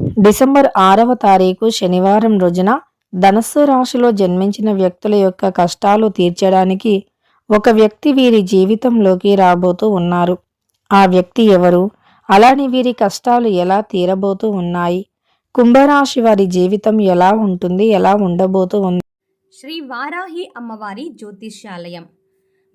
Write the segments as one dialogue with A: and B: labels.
A: December ఆరవ తారీఖు శనివారం రోజున ధనస్సు రాశిలో జన్మించిన వ్యక్తుల యొక్క కష్టాలు తీర్చడానికి ఒక వ్యక్తి వీరి జీవితంలోకి రాబోతూ ఉన్నారు. ఆ వ్యక్తి ఎవరు? అలానే వీరి కష్టాలు ఎలా తీరబోతూ ఉన్నాయి? కుంభరాశి వారి జీవితం ఎలా ఉంటుంది? ఎలా ఉండబోతూ ఉంది?
B: శ్రీ వారాహి అమ్మవారి జ్యోతిష్యాలయం.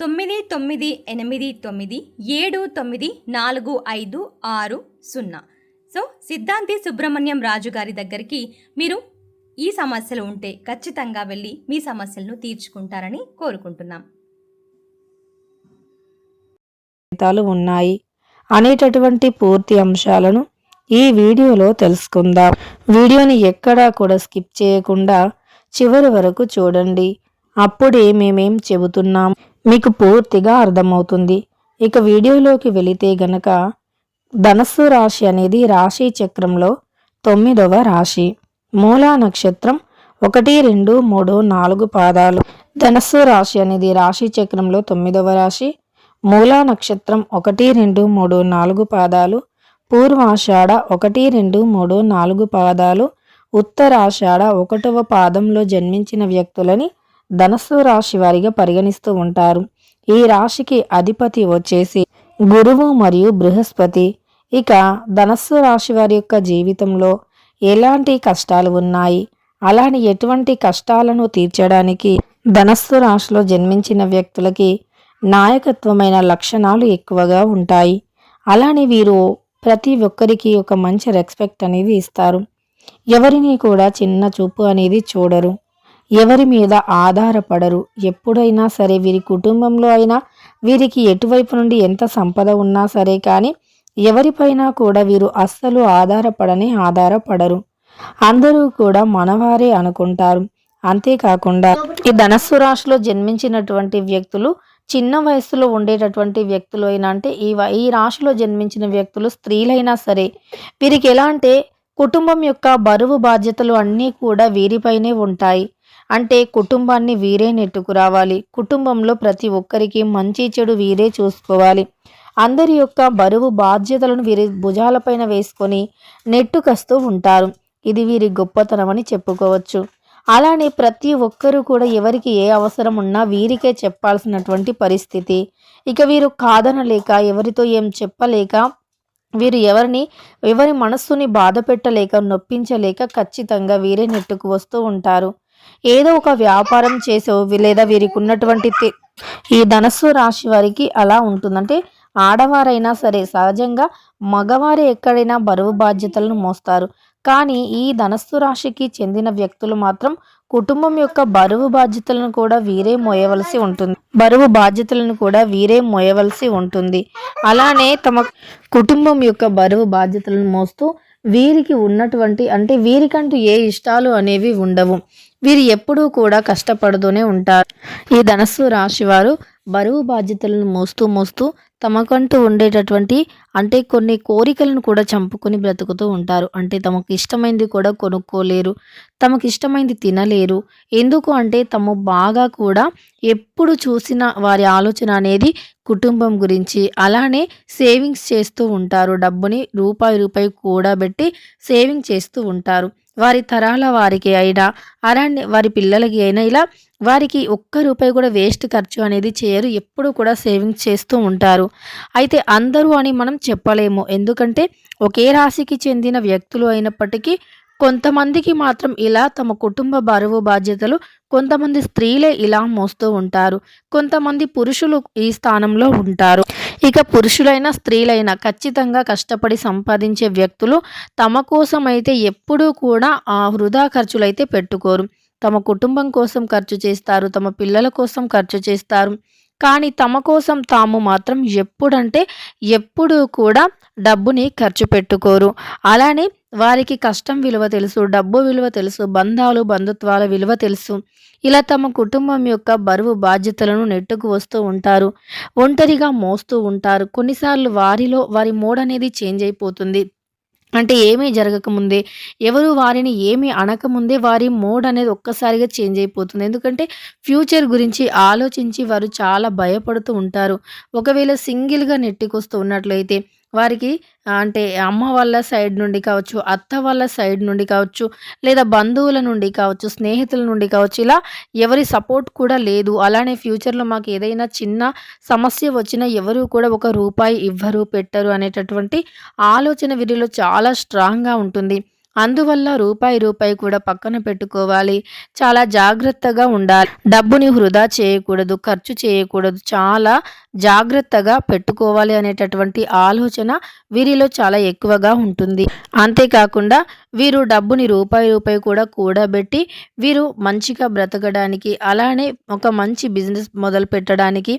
B: తొమ్మిది తొమ్మిది ఎనిమిది తొమ్మిది ఏడు తొమ్మిది నాలుగు ఐదు ఆరు సున్నా. సో సిద్ధాంతి సుబ్రహ్మణ్యం రాజు గారి దగ్గరికి మీరు ఈ సమస్యలు ఉంటే ఖచ్చితంగా వెళ్ళి మీ సమస్యలను తీర్చుకుంటారని కోరుకుంటున్నాం.
A: ఫలితాలు ఉన్నాయి అనేటటువంటి పూర్తి అంశాలను ఈ వీడియోలో తెలుసుకుందాం. వీడియోని ఎక్కడా కూడా స్కిప్ చేయకుండా చివరి వరకు చూడండి. అప్పుడే మేమేం చెబుతున్నాం? మీకు పూర్తిగా అర్థమవుతుంది. ఇక వీడియోలోకి వెళితే గనక ధనస్సు రాశి అనేది రాశి చక్రంలో తొమ్మిదవ రాశి. మూలా నక్షత్రం ఒకటి రెండు మూడు నాలుగు పాదాలు. ధనస్సు రాశి అనేది రాశి చక్రంలో తొమ్మిదవ రాశి. మూలా నక్షత్రం ఒకటి రెండు మూడు నాలుగు పాదాలు. పూర్వాషాఢ ఒకటి రెండు మూడు నాలుగు పాదాలు. ఉత్తరాషాఢ ఒకటవ పాదంలో జన్మించిన వ్యక్తులని ధనస్సు రాశి వారిగా పరిగణిస్తూ ఉంటారు. ఈ రాశికి అధిపతి వచ్చేసి గురువు మరియు బృహస్పతి. ఇక ధనస్సు రాశి వారి యొక్క జీవితంలో ఎలాంటి కష్టాలు ఉన్నాయి? అలానే ఎటువంటి కష్టాలను తీర్చడానికి ధనస్సు రాశిలో జన్మించిన వ్యక్తులకి నాయకత్వమైన లక్షణాలు ఎక్కువగా ఉంటాయి. అలానే వీరు ప్రతి ఒక్కరికి ఒక మంచి రెస్పెక్ట్ అనేది ఇస్తారు. ఎవరిని కూడా చిన్న చూపు అనేది చూడరు. ఎవరి మీద ఆధారపడరు. ఎప్పుడైనా సరే వీరి కుటుంబంలో అయినా వీరికి ఎటువైపు నుండి ఎంత సంపద ఉన్నా సరే కానీ ఎవరిపైన కూడా వీరు అస్సలు ఆధారపడని ఆధారపడరు. అందరూ కూడా మనవారే అనుకుంటారు. అంతేకాకుండా ఈ ధనస్సు రాశిలో జన్మించినటువంటి వ్యక్తులు చిన్న వయసులో ఉండేటటువంటి వ్యక్తులు అయినా అంటే ఈ వ- ఈ రాశిలో జన్మించిన వ్యక్తులు స్త్రీలైనా సరే వీరికి ఎలా అంటే కుటుంబం యొక్క బరువు బాధ్యతలు అన్నీ కూడా వీరిపైనే ఉంటాయి. అంటే కుటుంబాన్ని వీరే నెట్టుకురావాలి. కుటుంబంలో ప్రతి ఒక్కరికి మంచి చెడు వీరే చూసుకోవాలి. అందరి యొక్క బరువు బాధ్యతలను వీరి భుజాలపైన వేసుకొని నెట్టుకస్తూ ఉంటారు. ఇది వీరి గొప్పతనం అని చెప్పుకోవచ్చు. అలానే ప్రతి ఒక్కరూ కూడా ఎవరికి ఏ అవసరం ఉన్నా వీరికే చెప్పాల్సినటువంటి పరిస్థితి. ఇక వీరు కాదనలేక ఎవరితో ఏం చెప్పలేక వీరు ఎవరిని ఎవరి మనస్సుని బాధ పెట్టలేక నొప్పించలేక ఖచ్చితంగా వీరే నెట్టుకు వస్తూ ఉంటారు. ఏదో ఒక వ్యాపారం చేసో లేదా వీరికి ఉన్నటువంటి ఈ ధనస్సు రాశి వారికి అలా ఉంటుందంటే ఆడవారైనా సరే సహజంగా మగవారు ఎక్కడైనా బరువు బాధ్యతలను మోస్తారు. కానీ ఈ ధనస్సు రాశికి చెందిన వ్యక్తులు మాత్రం కుటుంబం యొక్క బరువు బాధ్యతలను కూడా వీరే మోయవలసి ఉంటుంది. బరువు బాధ్యతలను కూడా వీరే మోయవలసి ఉంటుంది. అలానే తమ కుటుంబం యొక్క బరువు బాధ్యతలను మోస్తూ వీరికి ఉన్నటువంటి అంటే వీరికంటూ ఏ ఇష్టాలు అనేవి ఉండవు. వీరు ఎప్పుడూ కూడా కష్టపడుతూనే ఉంటారు. ఈ ధనస్సు రాశి వారు బరువు బాధ్యతలను మోస్తూ మోస్తూ తమకంటూ ఉండేటటువంటి అంటే కొన్ని కోరికలను కూడా చంపుకొని బ్రతుకుతూ ఉంటారు. అంటే తమకు ఇష్టమైంది కూడా కొనుక్కోలేరు తమకు ఇష్టమైంది తినలేరు. ఎందుకు అంటే తమ బాగా కూడా ఎప్పుడు చూసిన వారి ఆలోచన అనేది కుటుంబం గురించి. అలానే సేవింగ్స్ చేస్తూ ఉంటారు. డబ్బుని రూపాయి రూపాయి కూడబెట్టి సేవింగ్ చేస్తూ ఉంటారు. వారి తరాల వారికి అయినా అలానే వారి పిల్లలకి అయినా ఇలా వారికి ఒక్క రూపాయి కూడా వేస్ట్ ఖర్చు అనేది చేయరు ఎప్పుడు కూడా సేవింగ్స్ చేస్తూ ఉంటారు. అయితే అందరూ అని మనం చెప్పలేము. ఎందుకంటే ఒకే రాశికి చెందిన వ్యక్తులు అయినప్పటికీ కొంతమందికి మాత్రం ఇలా తమ కుటుంబ బరువు బాధ్యతలు కొంతమంది స్త్రీలే ఇలా మోస్తూ ఉంటారు. కొంతమంది పురుషులు ఈ స్థానంలో ఉంటారు. ఇక పురుషులైనా స్త్రీలైనా ఖచ్చితంగా కష్టపడి సంపాదించే వ్యక్తులు తమ కోసం అయితే ఎప్పుడూ కూడా ఆ వృధా ఖర్చులైతే పెట్టుకోరు. తమ కుటుంబం కోసం ఖర్చు చేస్తారు తమ పిల్లల కోసం ఖర్చు చేస్తారు. కానీ తమ కోసం తాము మాత్రం ఎప్పుడంటే ఎప్పుడూ కూడా డబ్బుని ఖర్చు పెట్టుకోరు. అలానే వారికి కష్టం విలువ తెలుసు డబ్బు విలువ తెలుసు బంధాలు బంధుత్వాల విలువ తెలుసు. ఇలా తమ కుటుంబం యొక్క బరువు బాధ్యతలను నెట్టుకు వస్తూ ఉంటారు ఒంటరిగా మోస్తూ ఉంటారు. కొన్నిసార్లు వారిలో వారి మోడ్ అనేది చేంజ్ అయిపోతుంది. అంటే ఏమీ జరగకముందే ఎవరు వారిని ఏమీ అనకముందే వారి మోడ్ అనేది ఒక్కసారిగా చేంజ్ అయిపోతుంది. ఎందుకంటే ఫ్యూచర్ గురించి ఆలోచించి వారు చాలా భయపడుతూ ఉంటారు. ఒకవేళ సింగిల్గా నెట్టికొస్తూ ఉన్నట్లయితే వారికి అంటే అమ్మ వాళ్ళ సైడ్ నుండి కావచ్చు అత్త వాళ్ళ సైడ్ నుండి కావచ్చు లేదా బంధువుల నుండి కావచ్చు స్నేహితుల నుండి కావచ్చు ఇలా ఎవరి సపోర్ట్ కూడా లేదు. అలానే ఫ్యూచర్లో మాకు ఏదైనా చిన్న సమస్య వచ్చినా ఎవరు కూడా ఒక రూపాయి ఇవ్వరు పెట్టరు అనేటటువంటి ఆలోచన వీరిలో చాలా స్ట్రాంగ్గా ఉంటుంది. అందువల్ల రూపాయి రూపాయి కూడా పక్కన పెట్టుకోవాలి. చాలా జాగ్రత్తగా ఉండాలి. డబ్బుని వృధా చేయకూడదు ఖర్చు చేయకూడదు. చాలా జాగ్రత్తగా పెట్టుకోవాలి అనేటటువంటి ఆలోచన వీరిలో చాలా ఎక్కువగా ఉంటుంది. అంతేకాకుండా వీరు డబ్బుని రూపాయి రూపాయి కూడా కూడబెట్టి వీరు మంచిగా బ్రతకడానికి అలానే ఒక మంచి బిజినెస్ మొదలు పెట్టడానికి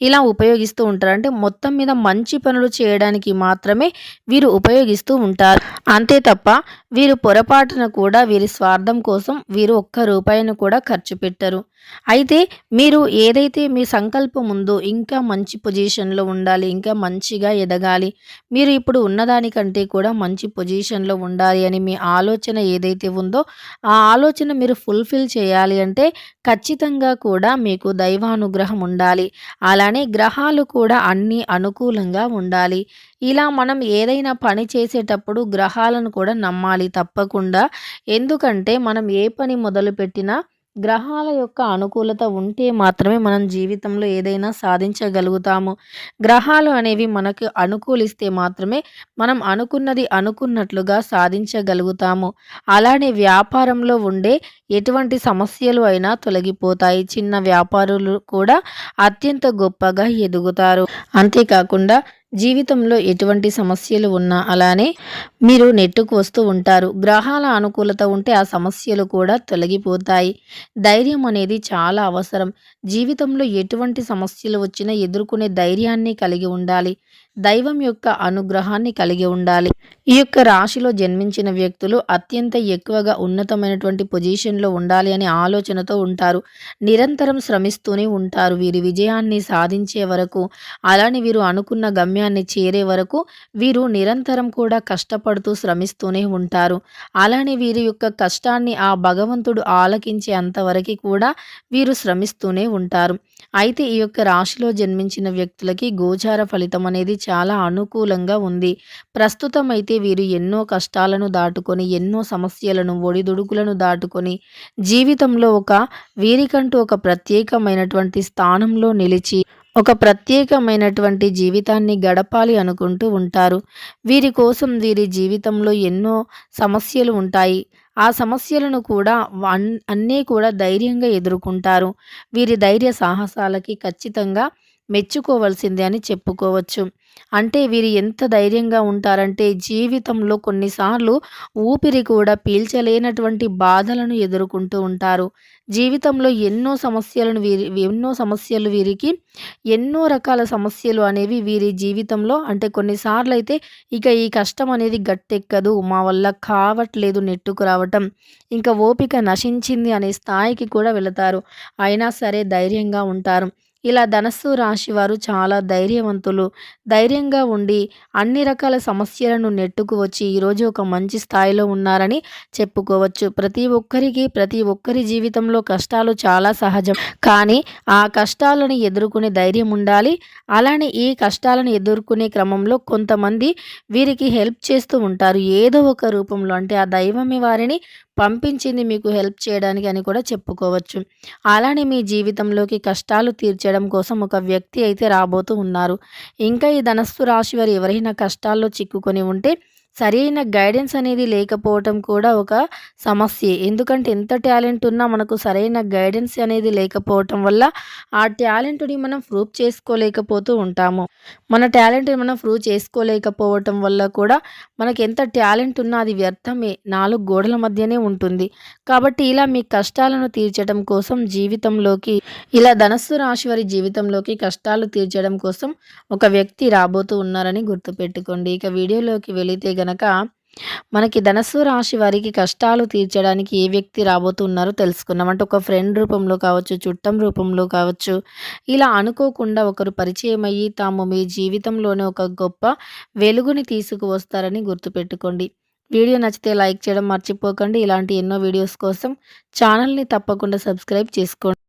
A: ఇలా ఉపయోగిస్తూ ఉంటారు. అంటే మొత్తం మీద మంచి పనులు చేయడానికి మాత్రమే వీరు ఉపయోగిస్తూ ఉంటారు. అంతే తప్ప వీరు పొరపాటున కూడా వీరి స్వార్థం కోసం వీరు ఒక్క రూపాయిని కూడా ఖర్చు పెట్టరు. అయితే మీరు ఏదైతే మీ సంకల్పం ఉందో ఇంకా మంచి పొజిషన్లో ఉండాలి ఇంకా మంచిగా ఎదగాలి మీరు ఇప్పుడు ఉన్నదానికంటే కూడా మంచి పొజిషన్లో ఉండాలి అని మీ ఆలోచన ఏదైతే ఉందో ఆ ఆలోచన మీరు ఫుల్ఫిల్ చేయాలి అంటే ఖచ్చితంగా కూడా మీకు దైవానుగ్రహం ఉండాలి. అలానే గ్రహాలు కూడా అన్నీ అనుకూలంగా ఉండాలి. ఇలా మనం ఏదైనా పని చేసేటప్పుడు గ్రహాలను కూడా నమ్మాలి తప్పకుండా. ఎందుకంటే మనం ఏ పని మొదలుపెట్టినా గ్రహాల యొక్క అనుకూలత ఉంటే మాత్రమే మనం జీవితంలో ఏదైనా సాధించగలుగుతాము. గ్రహాలు అనేవి మనకు అనుకూలిస్తే మాత్రమే మనం అనుకున్నది అనుకున్నట్లుగా సాధించగలుగుతాము. అలానే వ్యాపారంలో ఉండే ఎటువంటి సమస్యలు అయినా తొలగిపోతాయి. చిన్న వ్యాపారులు కూడా అత్యంత గొప్పగా ఎదుగుతారు. అంతేకాకుండా జీవితంలో ఎటువంటి సమస్యలు ఉన్నా అలానే మీరు నెట్టుకు వస్తూ ఉంటారు. గ్రహాల అనుకూలత ఉంటే ఆ సమస్యలు కూడా తొలగిపోతాయి. ధైర్యం అనేది చాలా అవసరం. జీవితంలో ఎటువంటి సమస్యలు వచ్చినా ఎదుర్కొనే ధైర్యాన్ని కలిగి ఉండాలి. దైవం యొక్క అనుగ్రహాన్ని కలిగి ఉండాలి. ఈ యొక్క రాశిలో జన్మించిన వ్యక్తులు అత్యంత ఎక్కువగా ఉన్నతమైనటువంటి పొజిషన్లో ఉండాలి అనే ఆలోచనతో ఉంటారు. నిరంతరం శ్రమిస్తూనే ఉంటారు. వీరి విజయాన్ని సాధించే వరకు అలానే వీరు అనుకున్న గమ్యాన్ని చేరే వరకు వీరు నిరంతరం కూడా కష్టపడుతూ శ్రమిస్తూనే ఉంటారు. అలానే వీరి యొక్క కష్టాన్ని ఆ భగవంతుడు ఆలకించే అంతవరకు కూడా వీరు శ్రమిస్తూనే ఉంటారు. అయితే ఈ యొక్క రాశిలో జన్మించిన వ్యక్తులకి గోచార ఫలితం అనేది చాలా అనుకూలంగా ఉంది. ప్రస్తుతం అయితే వీరు ఎన్నో కష్టాలను దాటుకొని ఎన్నో సమస్యలను ఒడిదుడుకులను దాటుకొని జీవితంలో ఒక వీరికంటూ ఒక ప్రత్యేకమైనటువంటి స్థానంలో నిలిచి ఒక ప్రత్యేకమైనటువంటి జీవితాన్ని గడపాలి అనుకుంటూ ఉంటారు. వీరి కోసం వీరి జీవితంలో ఎన్నో సమస్యలు ఉంటాయి. ఆ సమస్యలను కూడా అన్నీ కూడా ధైర్యంగా ఎదుర్కొంటారు. వీరి ధైర్య సాహసాలకి ఖచ్చితంగా మెచ్చుకోవలసిందే అని చెప్పుకోవచ్చు. అంటే వీరు ఎంత ధైర్యంగా ఉంటారంటే జీవితంలో కొన్నిసార్లు ఊపిరి కూడా పీల్చలేనటువంటి బాధలను ఎదుర్కొంటూ ఉంటారు. జీవితంలో ఎన్నో సమస్యలను వీరి ఎన్నో సమస్యలు వీరికి ఎన్నో రకాల సమస్యలు అనేవి వీరి జీవితంలో అంటే కొన్నిసార్లు అయితే ఇక ఈ కష్టం అనేది గట్టెక్కదు మా వల్ల కావట్లేదు నెట్టుకు రావటం. ఇంకా ఓపిక నశించింది అనే స్థాయికి కూడా వెళతారు. అయినా సరే ధైర్యంగా ఉంటారు. ఇలా ధనస్సు రాశి వారు చాలా ధైర్యవంతులు. ధైర్యంగా ఉండి అన్ని రకాల సమస్యలను నెట్టుకు వచ్చి ఈరోజు ఒక మంచి స్థాయిలో ఉన్నారని చెప్పుకోవచ్చు. ప్రతి ఒక్కరికి ప్రతి ఒక్కరి జీవితంలో కష్టాలు చాలా సహజం. కానీ ఆ కష్టాలను ఎదుర్కొనే ధైర్యం ఉండాలి. అలానే ఈ కష్టాలను ఎదుర్కొనే క్రమంలో కొంతమంది వీరికి హెల్ప్ చేస్తూ ఉంటారు. ఏదో ఒక రూపంలో. అంటే ఆ దైవమే వారిని పంపించింది మీకు హెల్ప్ చేయడానికి అని కూడా చెప్పుకోవచ్చు. అలానే మీ జీవితంలోకి కష్టాలు తీర్చడం కోసం ఒక వ్యక్తి అయితే రాబోతూ ఉన్నారు. ఇంకా ఈ ధనస్సు రాశి వారు ఎవరైనా కష్టాల్లో చిక్కుకొని ఉంటే సరైన గైడెన్స్ అనేది లేకపోవటం కూడా ఒక సమస్యే. ఎందుకంటే ఎంత టాలెంట్ ఉన్నా మనకు సరైన గైడెన్స్ అనేది లేకపోవటం వల్ల ఆ టాలెంట్ని మనం ప్రూవ్ చేసుకోలేకపోతూ ఉంటాము. మన టాలెంట్ని మనం ప్రూవ్ చేసుకోలేకపోవటం వల్ల కూడా మనకి ఎంత టాలెంట్ ఉన్నా అది వ్యర్థమే. నాలుగు గోడల మధ్యనే ఉంటుంది. కాబట్టి ఇలా మీ కష్టాలను తీర్చడం కోసం జీవితంలోకి ఇలా ధనస్సు రాశి వారి జీవితంలోకి కష్టాలు తీర్చడం కోసం ఒక వ్యక్తి రాబోతూ ఉన్నారని గుర్తుపెట్టుకోండి. ఇక వీడియోలోకి వెళితే గనక మనకి ధనస్సు రాశి వారికి కష్టాలు తీర్చడానికి ఏ వ్యక్తి రాబోతున్నారో తెలుసుకున్నాం అంటే ఒక ఫ్రెండ్ రూపంలో కావచ్చు చుట్టం రూపంలో కావచ్చు ఇలా అనుకోకుండా ఒకరు పరిచయం అయ్యి తాము మీ జీవితంలోనే ఒక గొప్ప వెలుగుని తీసుకువస్తారని గుర్తుపెట్టుకోండి. వీడియో నచ్చితే లైక్ చేయడం మర్చిపోకండి. ఇలాంటి ఎన్నో వీడియోస్ కోసం ఛానల్ని తప్పకుండా సబ్స్క్రైబ్ చేసుకోండి.